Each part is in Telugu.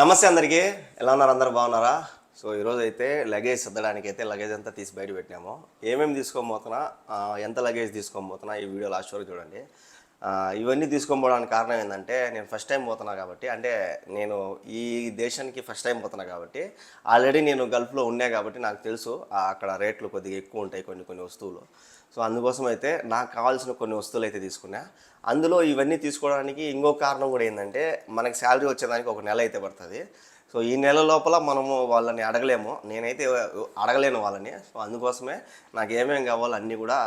నమస్తే అందరికీ. ఎలా ఉన్నారు? అందరు బాగున్నారా? సో ఈరోజు అయితే లగేజ్ సర్దడానికి అయితే లగేజ్ అంతా తీసి బయట పెట్టినాము ఏమేమి తీసుకోబోతున్నా ఎంత లగేజ్ తీసుకోబోతున్నా ఈ వీడియో లాస్ట్ వరకు చూడండి. ఇవన్నీ తీసుకోబోవడానికి కారణం ఏంటంటే నేను ఫస్ట్ టైం పోతున్నా కాబట్టి అంటే నేను ఈ దేశానికి ఫస్ట్ టైం పోతున్నా కాబట్టి ఆల్రెడీ నేను గల్ఫ్లో ఉన్నా కాబట్టి నాకు తెలుసు అక్కడ రేట్లు కొద్దిగా ఎక్కువ ఉంటాయి కొన్ని కొన్ని వస్తువులు. సో అందుకోసం అయితే నాకు కావాల్సిన కొన్ని వస్తువులు అయితే తీసుకున్నా. అందులో ఇవన్నీ తీసుకోవడానికి ఇంకో కారణం కూడా ఏంటంటే మనకి శాలరీ వచ్చేదానికి ఒక నెల అయితే పడుతుంది. సో ఈ నెల లోపల మనము వాళ్ళని అడగలేము. నేనైతే అడగలేను వాళ్ళని. సో అందుకోసమే నాకు ఏమేమి కావాలో అన్నీ కూడా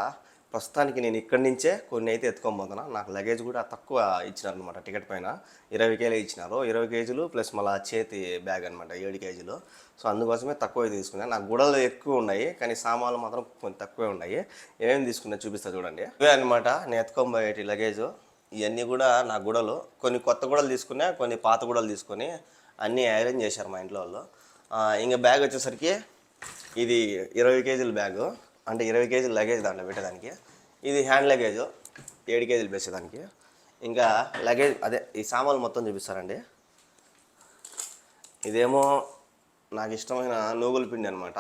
ప్రస్తుతానికి నేను ఇక్కడి నుంచే కొన్ని అయితే ఎత్తుకోబోతున్నా నాకు లగేజ్ కూడా తక్కువ ఇచ్చినారు అనమాట టికెట్ పైన. ఇరవై కేజీలు ఇచ్చినారు. ఇరవై కేజీలు ప్లస్ మళ్ళీ చేతి బ్యాగ్ అనమాట ఏడు కేజీలు. సో అందుకోసమే తక్కువ తీసుకున్నాను నాకు గుడలు ఎక్కువ ఉన్నాయి కానీ సామాన్లు మాత్రం కొంచెం తక్కువే ఉన్నాయి. ఏమేమి తీసుకున్నా చూపిస్తా చూడండి. ఇవే అనమాట నేను ఎత్తుకోబోయేటి లగేజ్ ఇవన్నీ కూడా నా గుడలు కొన్ని కొత్త గుడలు తీసుకున్నా కొన్ని పాత గుడలు తీసుకొని అన్నీ అరేంజ్ చేశారు మా ఇంట్లో వాళ్ళు. ఇంకా బ్యాగ్ వచ్చేసరికి ఇది ఇరవై కేజీల బ్యాగు. అంటే ఇరవై కేజీల లగేజ్ దాంట్లో పెట్టేదానికి. ఇది హ్యాండ్ లగేజ్. ఏడు కేజీలు వేసేదానికి ఇంకా లగేజ్ అదే ఈ సామాన్లు మొత్తం చూపిస్తారండి. ఇదేమో నాకు ఇష్టమైన నూగుల పిండి అనమాట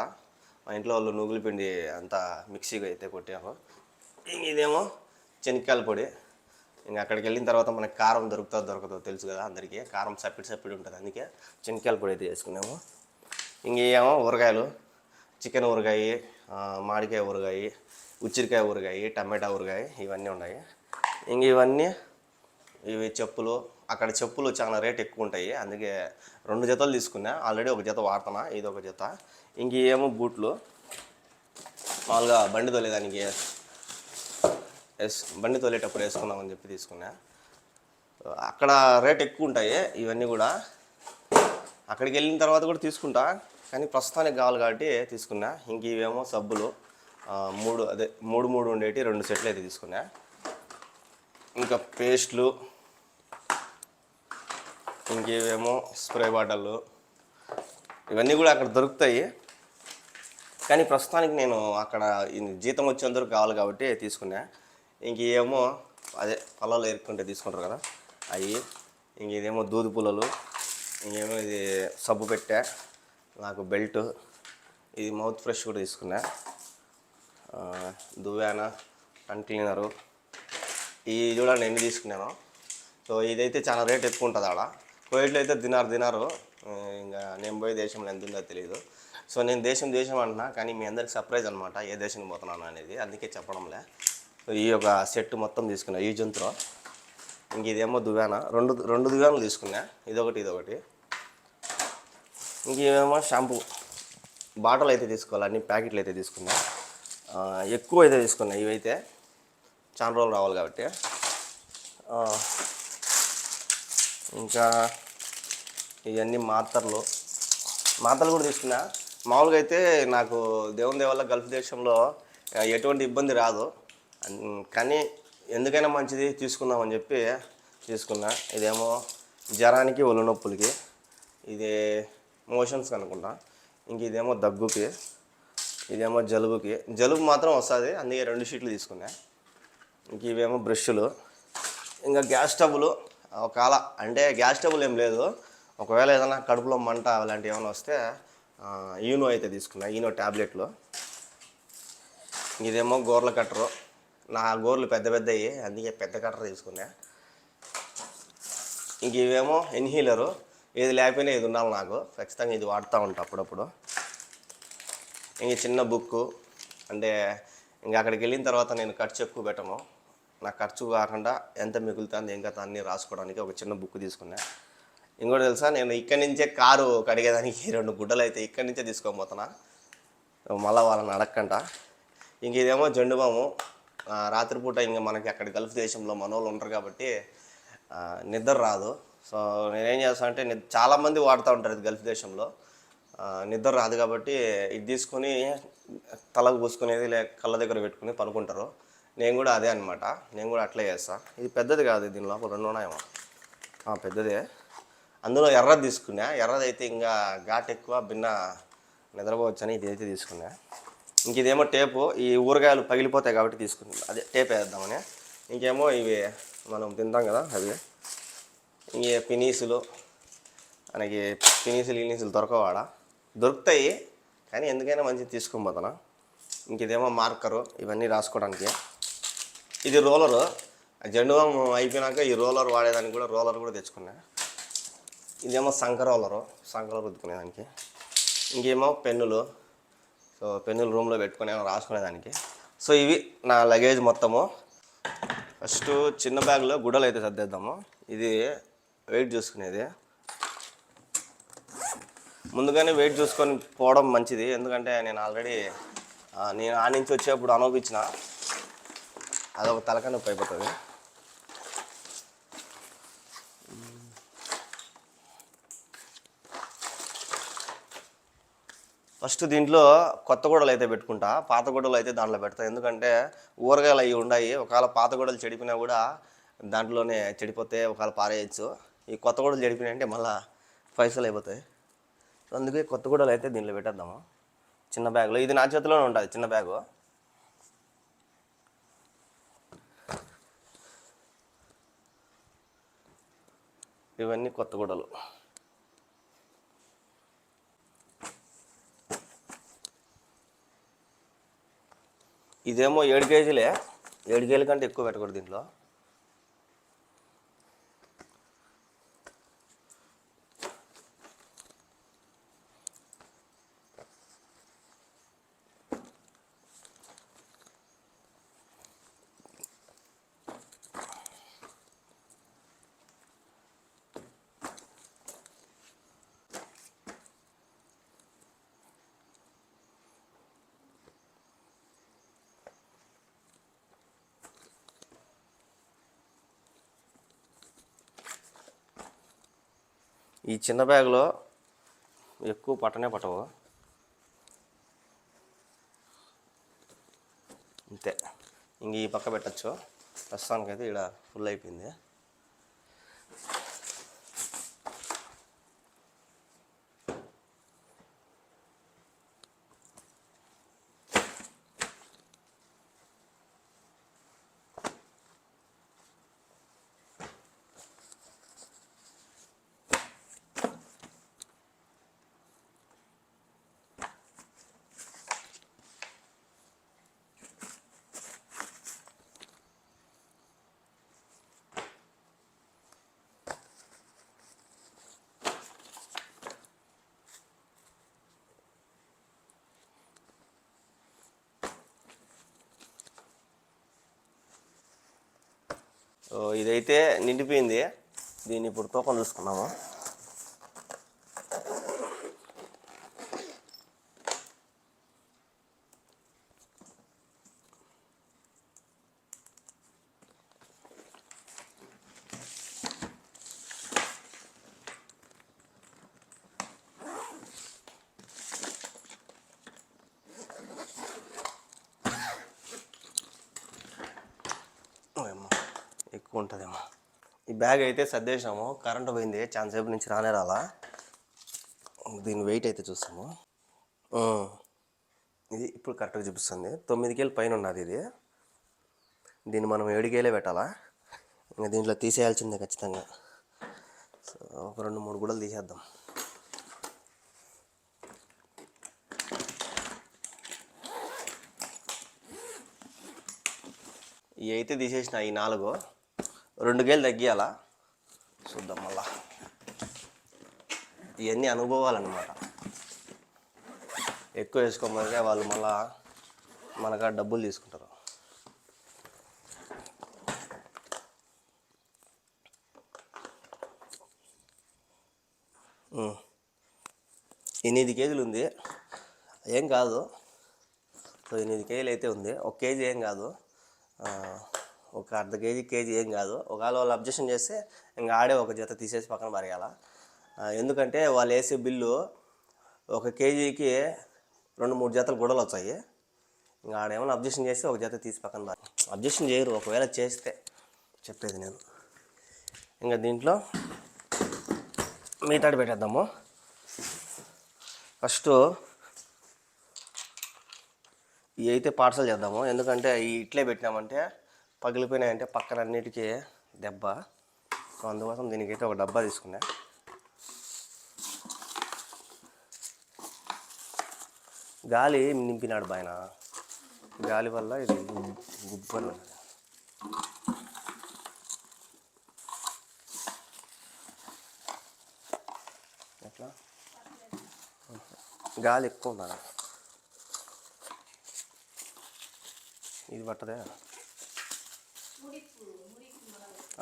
మా ఇంట్లో వాళ్ళు నూగుల పిండి అంతా మిక్సీగా అయితే కొట్టాము ఇదేమో శనక్కాయల పొడి. ఇంకా అక్కడికి వెళ్ళిన తర్వాత మనకి కారం దొరుకుతుందో దొరకదో తెలుసు కదా అందరికీ. కారం సప్పిడి సప్పిడి ఉంటుంది అందుకే చెనిక్కాయల పొడి అయితే చేసుకున్నాము. ఇంకేమో ఊరగాయలు. చికెన్ ఊరగాయ మామిడికాయ ఊరగాయ ఉచ్చిరికాయ ఊరగాయ టమాటా ఊరగాయ ఇవన్నీ ఉన్నాయి. ఇంక ఇవన్నీ ఇవి చెప్పులు అక్కడ చెప్పులు చాలా రేట్ ఎక్కువ ఉంటాయి. అందుకే రెండు జతలు తీసుకున్నా ఆల్రెడీ ఒక జత వాడుతున్నా ఇది ఒక జత. ఇంక ఏమో బూట్లు మామూలుగా బండి తోలేదానికి ఎస్ బండి తోలేటప్పుడు వేసుకుందామని చెప్పి తీసుకున్నా. అక్కడ రేట్ ఎక్కువ ఉంటాయి ఇవన్నీ కూడా. అక్కడికి వెళ్ళిన తర్వాత కూడా తీసుకుంటా కానీ ప్రస్తుతానికి కావాలి కాబట్టి తీసుకున్నా. ఇంక ఇవేమో సబ్బులు మూడు అదే మూడు మూడు ఉండేటి రెండు సెట్లు అయితే తీసుకున్నా. ఇంకా పేస్ట్లు ఇంకేవేమో స్ప్రే బాటిళ్ళు ఇవన్నీ కూడా అక్కడ దొరుకుతాయి. కానీ ప్రస్తుతానికి నేను అక్కడ జీతం వచ్చేందుకు కావాలి కాబట్టి తీసుకున్నా. ఇంకేమో అదే పొలాలు ఏరుకుంటే తీసుకుంటారు కదా అవి ఇంక ఇదేమో దూది పుల్లలు ఇంకేమో ఇది సబ్బు పెట్టా నాకు బెల్ట్ ఇది మౌత్ ఫ్రెష్ కూడా తీసుకున్నా. దువ్యాన దువ్వాన క్లీనరు. ఈ చూడండి ఎన్ని తీసుకున్నాను. సో ఇదైతే చాలా రేట్ ఎక్కువ ఉంటుంది ఆడ. కోవిడ్లో అయితే తినారు తినారు ఇంకా నేను పోయే దేశంలో ఎంత ఉందో తెలియదు సో నేను దేశం దేశం అంటున్నా కానీ మీ అందరికి సర్ప్రైజ్ అనమాట ఏ దేశానికి పోతున్నాను అనేది. అందుకే చెప్పడంలే. సో ఈ యొక్క సెట్ మొత్తం తీసుకున్నా ఈ జంతులో ఇంక ఇదేమో దువ్వాన రెండు రెండు దువ్వానలు తీసుకున్నా. ఇదొకటి ఇదొకటి. ఇంక ఇవేమో షాంపూ. బాటిల్ అయితే తీసుకోవాలి అన్ని ప్యాకెట్లు అయితే తీసుకున్నా. ఎక్కువ అయితే తీసుకున్నాయి ఇవైతే చాలా రోజులు రావాలి కాబట్టి. ఇంకా ఇవన్నీ మాత్రలు. మాత్రలు కూడా తీసుకున్నా. మామూలుగా అయితే నాకు దేవుని దేవల్ల గల్ఫ్ దేశంలో ఎటువంటి ఇబ్బంది రాదు. కానీ ఎందుకైనా మంచిది తీసుకుందామని చెప్పి తీసుకున్నా. ఇదేమో జ్వరానికి ఒళ్ళు నొప్పులకి. ఇది మోషన్స్ అనుకుంటా. ఇంక ఇదేమో దగ్గుకి. ఇదేమో జలుబుకి. జలుబు మాత్రం వస్తుంది అందుకే రెండు షీట్లు తీసుకున్నా. ఇంక ఇవేమో బ్రష్లు. ఇంకా గ్యాస్ స్టవ్లు ఒకవేళ అంటే గ్యాస్ స్టవ్లు ఏం లేదు. ఒకవేళ ఏదైనా కడుపులో మంట అలాంటివి ఏమైనా వస్తే ఈనో అయితే తీసుకున్నా ఈనో ట్యాబ్లెట్లు ఇదేమో గోర్ల కట్టరు. నా గోర్లు పెద్ద పెద్దవి అందుకే పెద్ద కట్టర్ తీసుకున్నా. ఇంక ఇవేమో ఇన్హీలరు ఏది లేకపోయినా ఇది ఉండాలి నాకు. ఖచ్చితంగా ఇది వాడుతూ ఉంటాను అప్పుడప్పుడు. ఇంక చిన్న బుక్. అంటే ఇంకా అక్కడికి వెళ్ళిన తర్వాత నేను ఖర్చు ఎక్కువ పెట్టను. నా ఖర్చు కాకుండా ఎంత మిగులుతుంది ఏం కథ అన్నీ రాసుకోవడానికి ఒక చిన్న బుక్ తీసుకున్నా. ఇంకోటి తెలుసా నేను ఇక్కడి నుంచే కారు కడిగేదానికి రెండు గుడ్డలు అయితే ఇక్కడి నుంచే తీసుకోబోతున్నా మళ్ళీ వాళ్ళని అడగకంట ఇంక ఇదేమో జెండు బాము రాత్రిపూట ఇంకా మనకి అక్కడ గల్ఫ్ దేశంలో మనోళ్ళు ఉంటారు కాబట్టి నిద్ర రాదు. సో నేనేం చేస్తాను అంటే చాలామంది వాడుతూ ఉంటారు ఇది గల్ఫ్ దేశంలో. నిద్ర రాదు కాబట్టి ఇది తీసుకొని తలకు పూసుకునేది లే కళ్ళ దగ్గర పెట్టుకుని పనుకుంటారు నేను కూడా అదే అనమాట నేను కూడా అట్లే చేస్తా. ఇది పెద్దది కాదు దీని లోపల రెండు ఉన్నాయేమో పెద్దదే. అందులో ఎర్రది తీసుకున్నా. ఎర్రది అయితే ఇంకా ఘాట్ ఎక్కువ భిన్న నిద్రపోవచ్చని ఇది అయితే తీసుకున్నా. ఇంక ఇదేమో టేపు. ఈ ఊరగాయలు పగిలిపోతాయి కాబట్టి తీసుకున్నా. అదే టేప్ వేద్దామని. ఇంకేమో ఇవి మనం తింటాం కదా అవి. ఇంక పినీసులు. మనకి పినీసులు గినీసులు దొరకవాడా దొరుకుతాయి కానీ ఎందుకైనా మంచిది తీసుకొని పోతాను? ఇంక ఇదేమో మార్కరు ఇవన్నీ రాసుకోవడానికి. ఇది రోలరు. జెండు అయిపోయినాక ఈ రోలర్ వాడేదానికి కూడా రోలర్ కూడా తెచ్చుకున్నా. ఇదేమో సంక రోలరు సంకలో రుద్దుకునేదానికి. ఇంకేమో పెన్నులు. సో పెన్నులు రూమ్లో పెట్టుకునే రాసుకునేదానికి. సో ఇవి నా లగేజ్ మొత్తము. ఫస్ట్ చిన్న బ్యాగ్లో గుడ్డలు అయితే సర్దేద్దాము. ఇది వెయిట్ చూసుకునేది. ముందుగానే వెయిట్ చూసుకొని పోవడం మంచిది. ఎందుకంటే నేను ఆల్రెడీ నేను ఆ నుంచి వచ్చేప్పుడు అనుభవించిన అదొక తలకాయ నొప్పి అయిపోతుంది. ఫస్ట్ దీంట్లో కొత్త గొడవలు అయితే పెట్టుకుంటా పాత గొడవలు అయితే దాంట్లో పెడతా. ఎందుకంటే ఊరగాయలు అవి ఉన్నాయి ఒకవేళ పాత గొడవలు చెడిపినా కూడా దాంట్లోనే చెడిపోతే ఒకవేళ పారేయచ్చు. ఈ కొత్త గొడవలు చెడిపినాయి అంటే మళ్ళీ పైసలు అయిపోతాయి. సో అందుకే కొత్తగూడలు అయితే దీనిలో పెట్టేద్దాము. చిన్న బ్యాగ్లో. ఇది నా చేతిలోనే ఉంటుంది చిన్న బ్యాగు. ఇవన్నీ కొత్తగూడలు ఇదేమో ఏడు కేజీలే. ఏడు కేజీల కంటే ఎక్కువ పెట్టకూడదు దీంట్లో. ఈ చిన్న బ్యాగ్లో ఎక్కువ పట్టనే పట్టవు. అంతే. ఇంక ఈ పక్క పెట్టచ్చు. ప్రస్తుతానికైతే ఇక్కడ ఫుల్ అయిపోయింది. ఇదైతే నిండిపోయింది. దీన్ని ఇప్పుడు తూకం చూసుకున్నాము ఓయమ్మ, ఎక్కువ ఉంటుందేమో ఈ బ్యాగ్ అయితే సర్దేశాము కరెంట్ పోయింది. చాలా సేపు నుంచి రానే రాలా. దీని వెయిట్ అయితే చూస్తాము. ఇది ఇప్పుడు కరెక్ట్గా చూపిస్తుంది. తొమ్మిదికేళ్ళు పైన ఉన్నది ఇది. దీన్ని మనం ఏడు కేలే పెట్టాలా? ఇంకా దీంట్లో తీసేయాల్సిందే ఖచ్చితంగా. సో ఒక రెండు మూడు గుడలు తీసేద్దాం. ఇవి అయితే తీసేసిన ఈ నాలుగు. రెండు గేలు తగ్గియాలా? చూద్దాం మళ్ళా. ఇవన్నీ అనుభవాలన్నమాట. ఎక్కువ వేసుకోమంటే వాళ్ళు మళ్ళా మనకా డబ్బులు తీసుకుంటారు. ఎనిమిది కేజీలు ఉంది. ఏం కాదు. సో ఎనిమిది కేజీలు అయితే ఉంది. ఒక కేజీ ఏం కాదు. ఒక అర్ధ కేజీ కేజీ ఏం కాదు. ఒకవేళ వాళ్ళు అబ్జెక్షన్ చేస్తే ఇంకా ఆడే ఒక జత తీసేసి పక్కన పరగాల ఎందుకంటే వాళ్ళు వేసే బిల్లు ఒక కేజీకి రెండు మూడు జతలు గొడవలు వచ్చాయి ఇంకా ఆడేమైనా అబ్జెక్షన్ చేస్తే ఒక జత తీసి పక్కన పారే అబ్జెక్షన్ చేయరు. ఒకవేళ చేస్తే చెప్పేది నేను. ఇంకా దీంట్లో మిగతాడు పెట్టేద్దాము. ఫస్ట్ ఇవి అయితే పార్సల్ చేద్దాము. ఎందుకంటే ఇట్లే పెట్టినామంటే పగిలిపోయినాయంటే పక్కన అన్నిటికీ దెబ్బ. సో అందుకోసం దీనికైతే ఒక డబ్బా తీసుకున్నా. గాలి నింపినాడు బాయన? గాలి వల్ల ఇది గుబ్బలు ఎట్లా? గాలి ఎక్కువ ఉండాలి ఇది పట్టదే?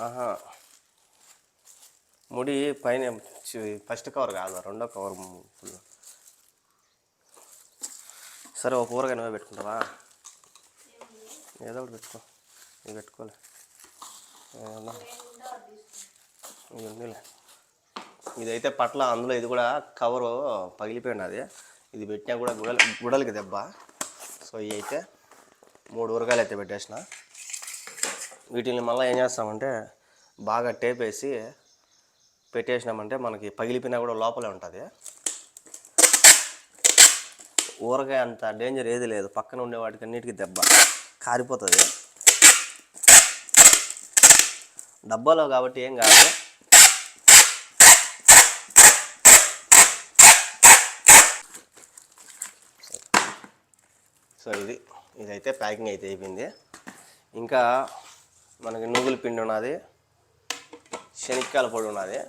ఆహా. ముడి పైన ఫస్ట్ కవర్ కాదు రెండో కవర్ ఫుల్. సరే ఒక ఊరగా నువ్వే పెట్టుకుంటావా? ఏదో ఒకటి పెట్టుకో. ఇది పెట్టుకోలే. ఇది ఉందిలే ఇదైతే పట్ల అందులో ఇది కూడా కవరు పగిలిపోయింది అది ఇది పెట్టినా కూడా గుడలు గుడలకి దెబ్బ. సో ఇవి అయితే మూడు ఊరగాయలు అయితే పెట్టేసిన. వీటిని మళ్ళీ ఏం చేస్తామంటే బాగా టేప్ వేసి పెట్టేసినామంటే మనకి పగిలిపోయినా కూడా లోపలే ఉంటుంది. ఊరగాయ అంత డేంజర్ ఏది లేదు. పక్కన ఉండే వాటికి అన్నిటికీ దెబ్బ. కారిపోతుంది. డబ్బాలో కాబట్టి ఏం కాదు. సో ఇది ఇదైతే ప్యాకింగ్ అయితే అయిపోయింది. ఇంకా మనకి నువ్వుల పిండి ఉన్నది శనక్కాయల పొడి ఉన్నది.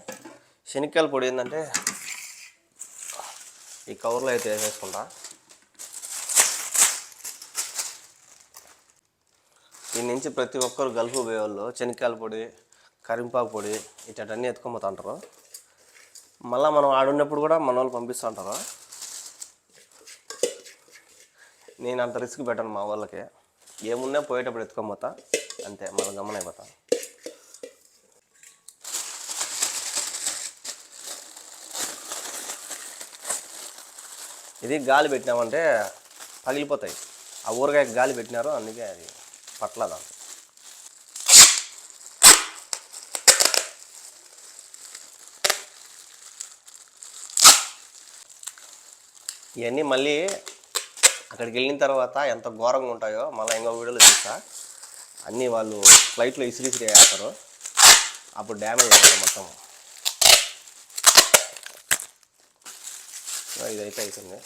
శనక్కాయల పొడి ఏంటంటే ఈ కవర్లో అయితే వేసేసుకుంటా. దీని నుంచి ప్రతి ఒక్కరు గల్ఫ్ పోయేవాళ్ళు శనక్కాయల పొడి కరింపాకు పొడి ఇట్లాంటివన్నీ ఎత్తుకొని ఉంటారు మళ్ళీ మనం ఆడున్నప్పుడు కూడా మన వాళ్ళు పంపిస్తూ ఉంటారు నేను అంత రిస్క్ పెట్టాను మా వాళ్ళకి. ఏమున్నా పోయేటప్పుడు ఎత్తుకోబోతా అంతే మన గమనం అయిపోతాం ఇది గాలి పెట్టినామంటే పగిలిపోతాయి. ఆ ఊరగాయ గాలి పెట్టినారు అందుకే అది పట్లదా ఇవన్నీ మళ్ళీ అక్కడికి వెళ్ళిన తర్వాత ఎంత ఘోరంగా ఉంటాయో మళ్ళీ ఇంకో వీడియోలో చూస్తా. అన్నీ వాళ్ళు ఫ్లైట్లో ఇసిరి ఇసిరి వేస్తారు. అప్పుడు డ్యామేజ్ అవుతుంది మొత్తం. ఇదైతే అయిపోయింది.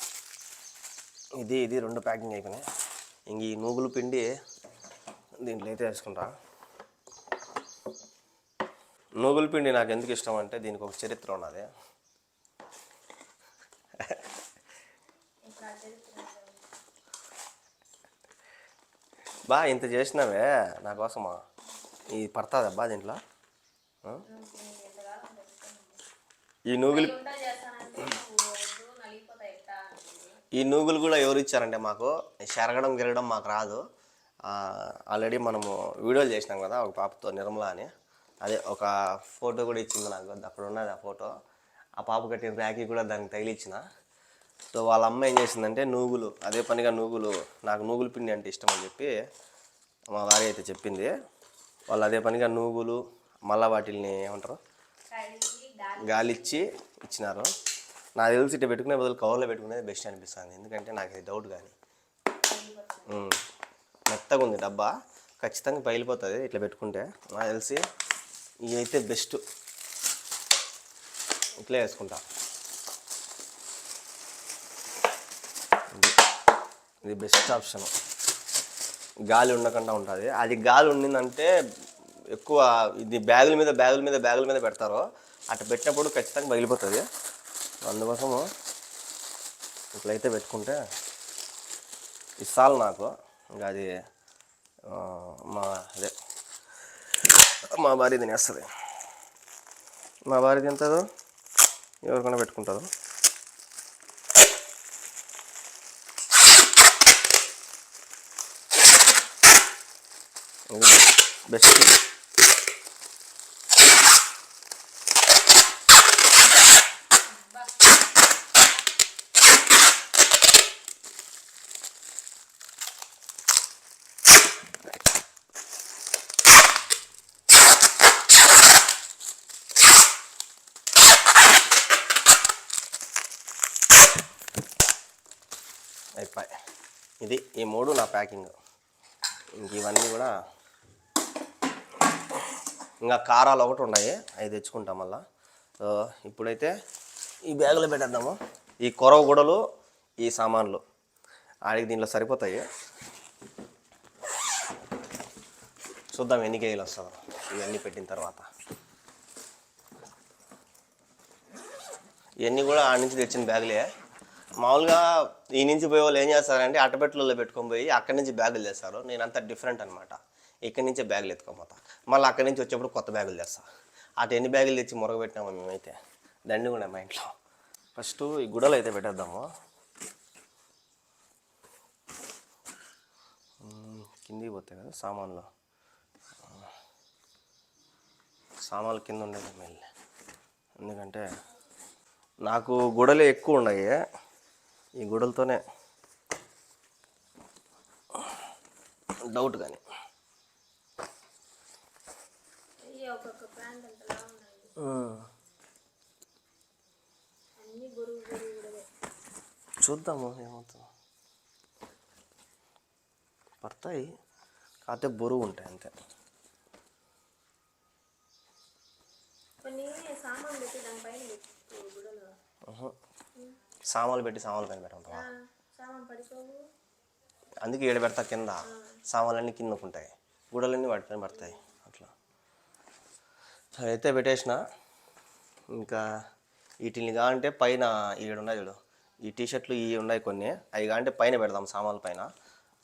ఇది ఇది రెండు ప్యాకింగ్ అయిపోయినాయి. ఇంక ఈ నూగులు పిండి దీంట్లో అయితే వేసుకుంటా. నూగుల పిండి నాకు ఎందుకు ఇష్టం అంటే దీనికి ఒక చరిత్ర ఉన్నది. బా ఇంత చేసినావే నా కోసమా? ఇది పడుతుందబ్బా దీంట్లో. ఈ నూగులు ఈ నూగులు కూడా ఎవరు ఇచ్చారంటే మాకు? చెరగడం గిరగడం మాకు రాదు. ఆల్రెడీ మనము వీడియోలు చేసినాం కదా ఒక పాపతో నిర్మల అని. అదే ఒక ఫోటో కూడా ఇచ్చింది నాకు. అక్కడ ఉన్నది ఆ ఫోటో. ఆ పాప కట్టిన ర్యాకీ కూడా దానికి తగిలిచ్చిన. సో వాళ్ళ అమ్మ ఏం చేసిందంటే నూగులు అదే పనిగా నూగులు నాకు నూగులు పిండి అంటే ఇష్టం అని చెప్పి మా భార్య అయితే చెప్పింది. వాళ్ళు అదే పనిగా నూగులు మళ్ళా వాటిల్ని ఏమంటారు? గాలిచ్చి ఇచ్చినారు. నాకు తెలిసి ఇట్లా పెట్టుకునే బదులు కవర్లో పెట్టుకునేది బెస్ట్ అనిపిస్తుంది. ఎందుకంటే నాకు ఇది డౌట్ కానీ మెత్తగా ఉంది డబ్బా. ఖచ్చితంగా పగిలిపోతుంది ఇట్లా పెట్టుకుంటే. నాకు తెలిసి ఇవి అయితే బెస్ట్. ఇట్లా వేసుకుంటా ఇది. ఇది బెస్ట్ ఆప్షన్ గాలి ఉండకుండా ఉంటుంది. అది గాలి ఉండిందంటే ఎక్కువ ఇది బ్యాగుల మీద బ్యాగుల మీద బ్యాగుల మీద పెడతారు అట్లా పెట్టినప్పుడు ఖచ్చితంగా పగిలిపోతుంది. అందుకోసము ఇట్లయితే పెట్టుకుంటే ఇస్తాను నాకు. ఇంకా అది మా అదే మా భార్య తినేస్తుంది. మా భార్య తింటుందో ఎవరికైనా పెట్టుకుంటుందో బెస్ట్ అయిపోయి. ఇది ఈ మూడు నా ప్యాకింగ్. ఇంక ఇవన్నీ కూడా ఇంకా కారాలు ఒకటి ఉన్నాయి. అవి తెచ్చుకుంటాం మళ్ళా. సో ఇప్పుడైతే ఈ బ్యాగులో పెట్టేద్దాము. ఈ కొరవ గుడలు ఈ సామాన్లు ఆడికి దీంట్లో సరిపోతాయి. చూద్దాం ఎన్ని కేజీలు వస్తుందో ఇవన్నీ పెట్టిన తర్వాత. ఇవన్నీ కూడా ఆడ నుంచి తెచ్చిన బ్యాగులే. మామూలుగా ఈ నుంచి పోయే వాళ్ళు ఏం చేస్తారంటే అట్టపెట్టలలో పెట్టుకొని పోయి అక్కడి నుంచి బ్యాగులు చేస్తారు నేను డిఫరెంట్ అనమాట ఇక్కడి నుంచే బ్యాగులు ఎత్తుకోపోతా మళ్ళీ అక్కడి నుంచి వచ్చేప్పుడు కొత్త బ్యాగులు తెస్తా. అటు ఎన్ని బ్యాగులు తెచ్చి మురగబెట్టినామో మేమైతే. దండి కూడా మా ఇంట్లో. ఫస్ట్ ఈ గుడలు అయితే పెట్టేద్దాము. కిందికి పోతాయి కదా సామాన్లు. సామాన్లు కింద ఉండేది మెల్లి ఎందుకంటే నాకు గుడలు ఎక్కువ ఉన్నాయి ఈ గుడలతోనే డౌట్ కానీ. ఒక్కొక్క ప్యాంట్ అంతలా ఉన్నాయి అన్ని బరువు బరువు కూడా చూద్దాము ఏమవుతుందో. పడతాయి కాకపోతే బరువు ఉంటాయి అంతే. సామాన్లు పెట్టి. సామాన్లు పైన పడిపోవు. అందుకే ఏడు పెడతా కింద. సామాన్లన్నీ కిందకు ఉంటాయి గుడలన్నీ వాటిపైన పడతాయి. అయితే పెట్టేసిన. ఇంకా వీటిని కాంటే పైన ఈడు ఉన్నాయి చూడు. ఈ టీషర్ట్లు ఇవి ఉన్నాయి కొన్ని. అవి కాంటే పైన పెడదాం సామాన్ల పైన.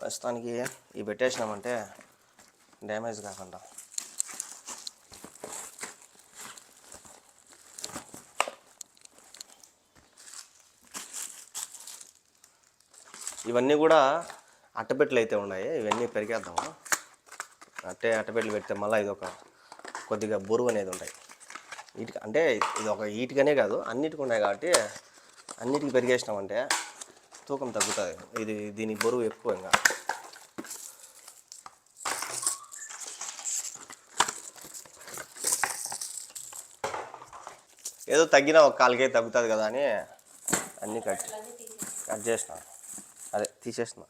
ప్రస్తుతానికి ఇవి పెట్టేసినామంటే డ్యామేజ్ కాకుండా. ఇవన్నీ కూడా అట్టపెట్టెలు అయితే ఉన్నాయి. ఇవన్నీ పెరిగేద్దాము. అట్టే అట్టపెట్టెలు పెడితే మళ్ళీ ఇది ఒక కొద్దిగా బరువు అనేది ఉంటాయి. వీటికి అంటే ఇది ఒక వీటికనే కాదు అన్నిటికి ఉన్నాయి కాబట్టి అన్నిటికి పెరిగేసినామంటే తూకం తగ్గుతుంది. ఇది దీని బరువు ఎక్కువ ఇంకా. ఏదో తగ్గినా ఒక కాలుకే తగ్గుతుంది కదా అని అన్నీ కట్ కట్ చేసిన. అదే తీసేసిన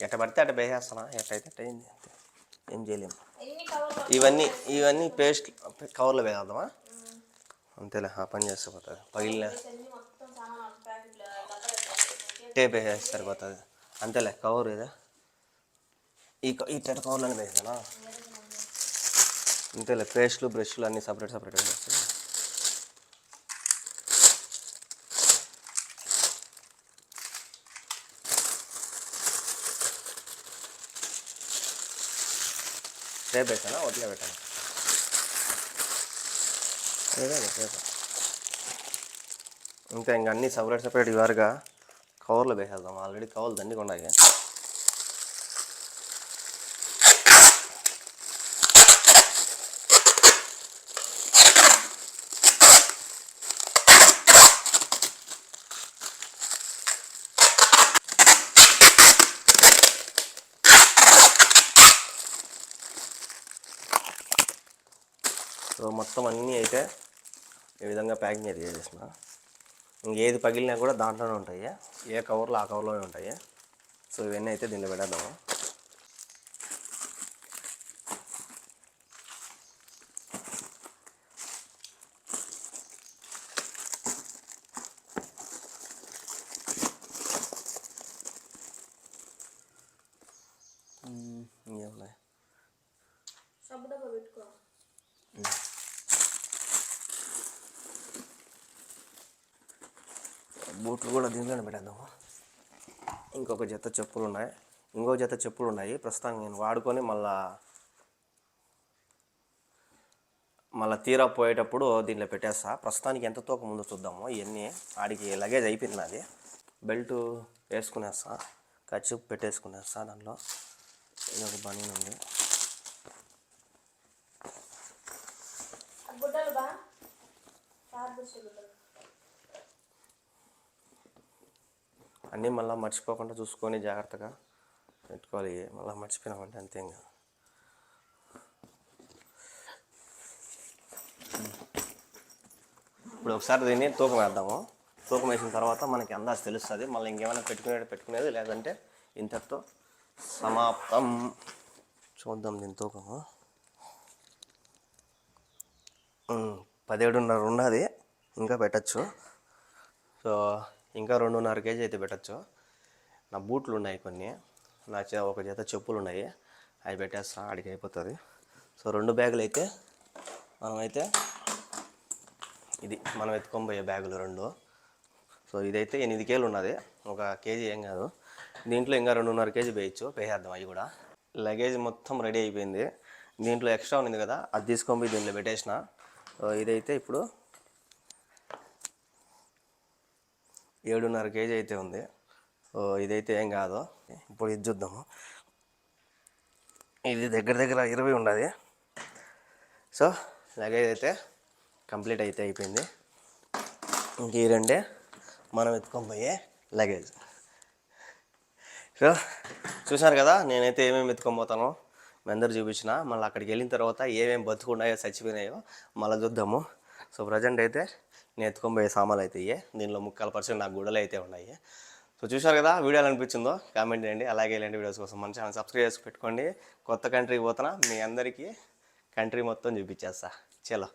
ఎట్ట పడితే అట్ట వేసేస్తానా ఎట్టయితే అట్ట అయింది అంతే ఏం చేయలేము ఇవన్నీ ఇవన్నీ పేస్ట్ కవర్లో వేసేద్దామా? అంతేలే ఆ పని చేస్తే పోతుంది. పగిలిన టేప్ వేసేస్తే సరిపోతుంది. అంతేలే కవర్ ఇదే. ఈ ఈ చెట్ట కవర్లోనే వేసానా అంతేలే పేస్ట్లు బ్రష్లు అన్నీ సపరేట్ సపరేట్ వేసేస్తే రేపు వేసానా వదిలే పెట్టాను ఇంకా ఇంకా అన్నీ సపరేట్ సపరేట్ ఇవ్వరుగా కవర్లో వేసేద్దాం. ఆల్రెడీ కవర్లు దండిగా ఉన్నాయి. సో మొత్తం అన్నీ అయితే ఈ విధంగా ప్యాకింగ్ అయితే చేసేసిన ఇంకేది పగిలినా కూడా దాంట్లోనే ఉంటాయి. ఏ కవర్లో ఆ కవర్లోనే ఉంటాయి. సో ఇవన్నీ అయితే దీనిలో పెడదాము ఇంకేమున్నాయి సబ్బు డబ్బా పెట్టుకో బూట్లు కూడా దీంట్లోనే పెట్టేద్దాము ఇంకొక జత చెప్పులు ఉన్నాయి. ఇంకో జత చెప్పులు ఉన్నాయి. ప్రస్తుతానికి నేను వాడుకొని మళ్ళా మళ్ళీ తీరా పోయేటప్పుడు దీంట్లో పెట్టేస్తా. ప్రస్తుతానికి ఎంత తూకం ముందు చూద్దాము. ఇవన్నీ ఆడికి లగేజ్ అయిపోయింది అది బెల్ట్ వేసుకునేస్తా. ఖర్చు పెట్టేసుకునేస్తా దాంట్లో. ఇది ఒక ఉంది. గుడ్డలు బా పారదర్శి గుడ్డలు అన్నీ మళ్ళీ మర్చిపోకుండా చూసుకొని జాగ్రత్తగా పెట్టుకోవాలి. మళ్ళీ మర్చిపోయినామంటే అంతే ఇంకా. ఇప్పుడు ఒకసారి దీన్ని తూకం వేద్దాము. తూకం వేసిన తర్వాత మనకి అందాజు తెలుస్తుంది. మళ్ళీ ఇంకేమైనా పెట్టుకునేది పెట్టుకునేది లేదంటే ఇంతటితో సమాప్తం. చూద్దాం దీని తూకము పదిహేడున్నర ఉన్నది. ఇంకా పెట్టచ్చు. సో ఇంకా రెండున్నర కేజీ అయితే పెట్టచ్చు. నా బూట్లు ఉన్నాయి కొన్ని. నా చే ఒక జత చెప్పులు ఉన్నాయి. అవి పెట్టేస్తా ఆడికి అయిపోతుంది. సో రెండు బ్యాగులు అయితే మనమైతే ఇది మనం ఎత్తుకొని పోయే బ్యాగులు రెండు. సో ఇదైతే ఎనిమిది కేలు ఉన్నది. ఒక కేజీ ఏం కాదు. దీంట్లో ఇంకా రెండున్నర కేజీ వేయచ్చు. వేసేద్దాం అవి కూడా. లగేజ్ మొత్తం రెడీ అయిపోయింది. దీంట్లో ఎక్స్ట్రా ఉంది కదా అది తీసుకొని పోయి దీంట్లో పెట్టేసిన. ఇదైతే ఇప్పుడు ఏడున్నర కేజీ అయితే ఉంది. సో ఇదైతే ఏం కాదు. ఇప్పుడు ఇది చూద్దాము. ఇది దగ్గర దగ్గర ఇరవై ఉన్నది. సో లగేజ్ అయితే కంప్లీట్ అయితే అయిపోయింది. ఇంక ఈ రెండే మనం ఎత్తుకొని పోయే లగేజ్ సో చూసారు కదా నేనైతే ఏమేమి ఎత్తుకొని పోతానో మీ అందరు చూపించిన. మళ్ళీ అక్కడికి వెళ్ళిన తర్వాత ఏమేమి బతుకున్నాయో చచ్చిపోయినాయో మళ్ళీ చూద్దాము. సో ప్రజెంట్ అయితే నేను ఎత్తుకొని పోయే సామాన్లు అయితే ఇయ్యే. దీనిలో ముక్కల పర్సెంట్ నాకు గుడలు అయితే ఉన్నాయి. సో చూశారు కదా వీడియో అనిపించిందో? కామెంట్ చేయండి. అలాగే ఇలాంటి వీడియోస్ కోసం మన ఛానల్ సబ్స్క్రైబ్ చేసి పెట్టుకోండి. కొత్త కంట్రీకి పోతున్నా మీ అందరికీ కంట్రీ మొత్తం చూపించేస్తా. చలో.